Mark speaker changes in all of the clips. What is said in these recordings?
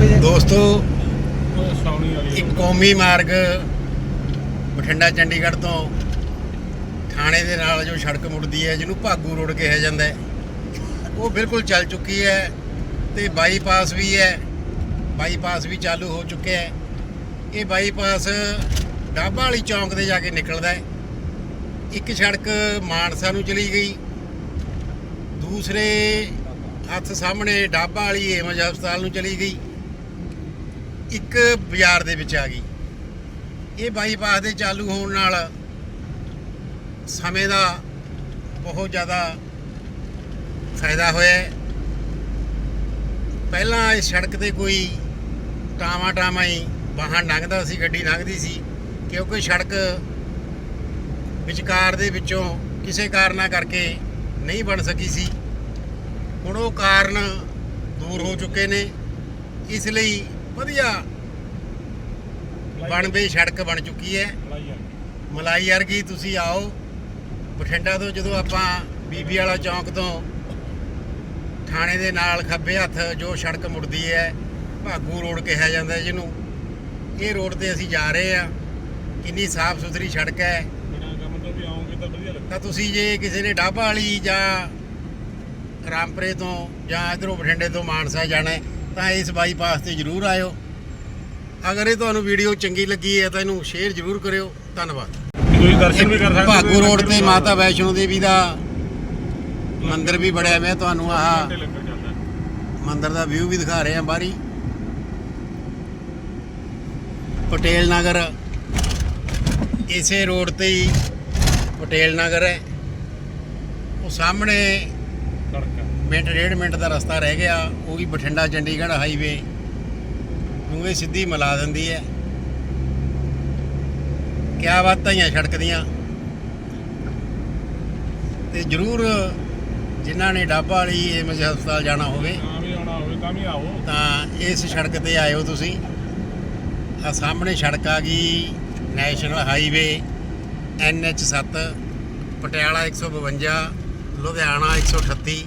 Speaker 1: ਦੋਸਤੋ ਇੱਕ ਕੌਮੀ ਮਾਰਗ ਬਠਿੰਡਾ ਚੰਡੀਗੜ੍ਹ ਤੋਂ ਥਾਣੇ ਦੇ ਨਾਲ ਜੋ ਸੜਕ ਮੁੜਦੀ ਹੈ ਜਿਹਨੂੰ ਭਾਗੂ ਰੋਡ ਕਿਹਾ ਜਾਂਦਾ ਹੈ ਉਹ ਬਿਲਕੁਲ ਚੱਲ ਚੁੱਕੀ ਹੈ ਤੇ ਬਾਈਪਾਸ ਵੀ ਹੈ। ਬਾਈਪਾਸ ਵੀ ਚਾਲੂ ਹੋ ਚੁੱਕਿਆ ਹੈ। ਇਹ ਬਾਈਪਾਸ ਡਾਬਾ ਵਾਲੀ ਚੌਂਕ ਤੇ ਜਾ ਕੇ ਨਿਕਲਦਾ ਹੈ। ਇੱਕ ਸੜਕ ਮਾਨਸਾ ਨੂੰ ਚਲੀ ਗਈ। ਦੂਸਰੇ ਹੱਥ ਸਾਹਮਣੇ ਡਾਬਾ ਵਾਲੀ ਏਮਜ ਹਸਪਤਾਲ ਨੂੰ ਚਲੀ ਗਈ। ਇੱਕ ਬਾਜ਼ਾਰ ਦੇ ਵਿੱਚ ਆ ਗਈ। ਇਹ ਬਾਈਪਾਸ ਦੇ ਚਾਲੂ ਹੋਣ ਨਾਲ ਸਮੇਂ ਦਾ ਬਹੁਤ ਜ਼ਿਆਦਾ ਫਾਇਦਾ ਹੋਇਆ ਪਹਿਲਾਂ ਇਸ ਸੜਕ ਤੇ ਕੋਈ ਟਾਵਾਂ ਟਾਵਾਂ ਹੀ ਵਾਹਨ ਲੰਘਦਾ ਸੀ, ਗੱਡੀ ਲੰਘਦੀ ਸੀ, ਕਿਉਂਕਿ ਸੜਕ ਵਿਚਕਾਰ ਦੇ ਵਿੱਚੋਂ ਕਿਸੇ ਕਾਰਨਾਂ ਕਰਕੇ ਨਹੀਂ ਬਣ ਸਕੀ ਸੀ। ਹੁਣ ਉਹ ਕਾਰਨ ਦੂਰ ਹੋ ਚੁੱਕੇ ਨੇ। ਇਸ ਲਈ ਵਧੀਆ। ਬਣਵੇ ਸੜਕ ਬਣ ਚੁੱਕੀ ਹੈ। ਮਲਾਈ ਵਰਗੀ ਤੁਸੀਂ ਆਓ ਬਠਿੰਡਾ ਤੋਂ ਜਦੋਂ ਆਪਾਂ ਬੀਬੀ ਵਾਲਾ ਚੌਂਕ ਤੋਂ ਥਾਣੇ ਦੇ ਨਾਲ ਖੱਬੇ ਹੱਥ ਜੋ ਸੜਕ ਮੁੜਦੀ ਹੈ ਭਾਗੂ ਰੋਡ ਕਿਹਾ ਜਾਂਦਾ ਜਿਹਨੂੰ ਇਹ ਰੋਡ ਤੇ ਅਸੀਂ ਜਾ ਰਹੇ ਆ ਕਿੰਨੀ ਸਾਫ਼ ਸੁਥਰੀ ਸੜਕ ਹੈ।
Speaker 2: ਤੋਂ
Speaker 1: ਤੁਸੀਂ ਜੇ ਕਿਸੇ ਨੇ ਡਾਬਾ ਵਾਲੀ ਜਾਂ ਰਾਮਪੁਰੇ ਤੋਂ ਜਾਂ ਇਧਰੋਂ ਬਠਿੰਡੇ ਤੋਂ ਮਾਨਸਾ ਜਾਣਾ ਤਾਂ ਇਸ ਬਾਈਪਾਸ ਤੇ ਜ਼ਰੂਰ ਆਇਓ। ਅਗਰ ਇਹ ਤੁਹਾਨੂੰ ਵੀਡੀਓ ਚੰਗੀ ਲੱਗੀ ਹੈ ਤਾਂ ਇਹਨੂੰ ਸ਼ੇਅਰ ਜ਼ਰੂਰ ਕਰਿਓ। ਧੰਨਵਾਦ।
Speaker 2: ਤੁਸੀਂ ਦਰਸ਼ਨ ਵੀ ਕਰ ਸਕਦੇ ਹੋ
Speaker 1: ਭਾਗੂ ਰੋਡ ਤੇ ਮਾਤਾ ਵੈਸ਼ਨੋ ਦੇਵੀ ਦਾ ਮੰਦਿਰ ਵੀ ਬਣਿਆ ਹੋਇਆ ਤੁਹਾਨੂੰ ਆਹ ਮੰਦਿਰ ਦਾ ਵਿਊ ਵੀ ਦਿਖਾ ਰਹੇ ਆ ਬਾਹਰੀ ਪਟੇਲ ਨਗਰ ਇਸੇ ਰੋਡ ਤੇ ਹੀ ਪਟੇਲ ਨਗਰ ਹੈ। ਉਹ ਸਾਹਮਣੇ ਮਿੰਟ ਡੇਢ ਮਿੰਟ ਦਾ ਰਸਤਾ ਰਹਿ ਗਿਆ ਉਹ ਵੀ ਬਠਿੰਡਾ ਚੰਡੀਗੜ੍ਹ ਹਾਈਵੇ ਨੂੰ ਇਹ ਸਿੱਧੀ ਮਿਲਾ ਦਿੰਦੀ ਹੈ। ਕਿਆ ਬਾਤਾਂ ਹੀ ਆ ਸੜਕ ਦੀਆਂ। ਤੇ ਜ਼ਰੂਰ ਜਿਨ੍ਹਾਂ ਨੇ ਡਾਬਾ ਵਾਲੀ ਏਮਜ ਹਸਪਤਾਲ ਜਾਣਾ ਹੋਵੇ
Speaker 2: ਤਾਂ
Speaker 1: ਇਸ ਸੜਕ ਤੇ ਆਇਓ ਤੁਸੀਂ। ਆ ਸਾਹਮਣੇ ਸੜਕ ਆ ਗਈ national highway NH 7 Patiala 152 Ludhiana 138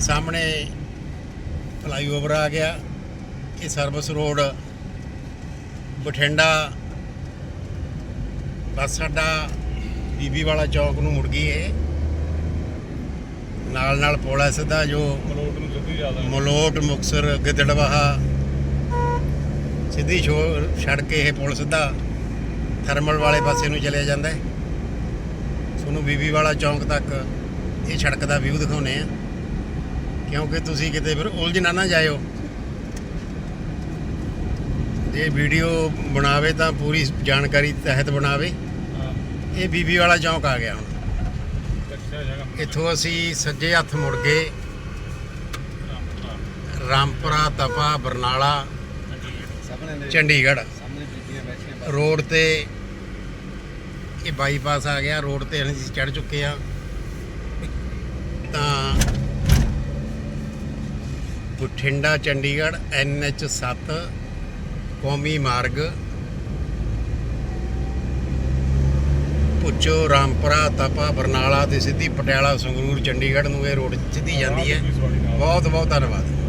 Speaker 1: ਇਹ ਸਾਹਮਣੇ ਫਲਾਈਓਵਰ ਆ ਗਿਆ ਇਹ ਸਰਵਿਸ ਰੋਡ ਬਠਿੰਡਾ ਬੱਸ ਅੱਡਾ ਬੀਬੀ ਵਾਲਾ ਚੌਕ ਨੂੰ ਮੁੜ ਗਈ ਇਹ। ਨਾਲ ਨਾਲ ਪੁਲ ਸਿੱਧਾ ਜੋ
Speaker 2: ਮਲੋਟ ਨੂੰ ਸਿੱਧੀ ਜ਼ਿਆਦਾ
Speaker 1: ਮਲੋਟ ਮੁਕਸਰ ਗਿੱਦੜਵਾਹਾ ਸਿੱਧੀ ਛੋ- ਛੱਡ ਕੇ ਇਹ ਪੁਲ ਸਿੱਧਾ ਥਰਮਲ ਵਾਲੇ ਪਾਸੇ ਨੂੰ ਚਲਿਆ ਜਾਂਦਾ ਹੈ। ਤੁਹਾਨੂੰ ਬੀਬੀ ਵਾਲਾ ਚੌਂਕ ਤੱਕ ਇਹ ਸੜਕ ਦਾ ਵਿਊ ਦਿਖਾਉਨੇ ਆ ਕਿਉਂਕਿ ਤੁਸੀਂ ਕਿਤੇ ਫਿਰ ਉਲਝਣਾ ਨਾ ਜਾਇਓ। ਜੇ ਵੀਡੀਓ ਬਣਾਵੇ ਤਾਂ ਪੂਰੀ ਜਾਣਕਾਰੀ ਤਹਿਤ ਬਣਾਵੇ। ਇਹ ਬੀਬੀ ਵਾਲਾ ਚੌਂਕ ਆ ਗਿਆ ਹੁਣ। ਇੱਥੋਂ ਅਸੀਂ ਸੱਜੇ ਹੱਥ ਮੁੜ ਗਏ। ਰਾਮਪੁਰਾ, ਤਪਾ, ਬਰਨਾਲਾ, ਚੰਡੀਗੜ੍ਹ। ਰੋਡ ਤੇ ਇਹ ਬਾਈਪਾਸ ਆ ਗਿਆ। ਰੋਡ ਤੇ ਅਸੀਂ ਚੜ ਚੁੱਕੇ ਆ ਤਾਂ ਬਠਿੰਡਾ ਚੰਡੀਗੜ੍ਹ NH 7 ਕੌਮੀ ਮਾਰਗ। ਪੁੱਚੋ ਰਾਮਪੁਰਾ ਤਪਾ ਬਰਨਾਲਾ ਤੇ ਸਿੱਧੀ ਪਟਿਆਲਾ ਸੰਗਰੂਰ ਚੰਡੀਗੜ੍ਹ ਨੂੰ ਇਹ ਰੋਡ ਸਿੱਧੀ ਜਾਂਦੀ ਹੈ। ਬਹੁਤ ਬਹੁਤ ਧੰਨਵਾਦ।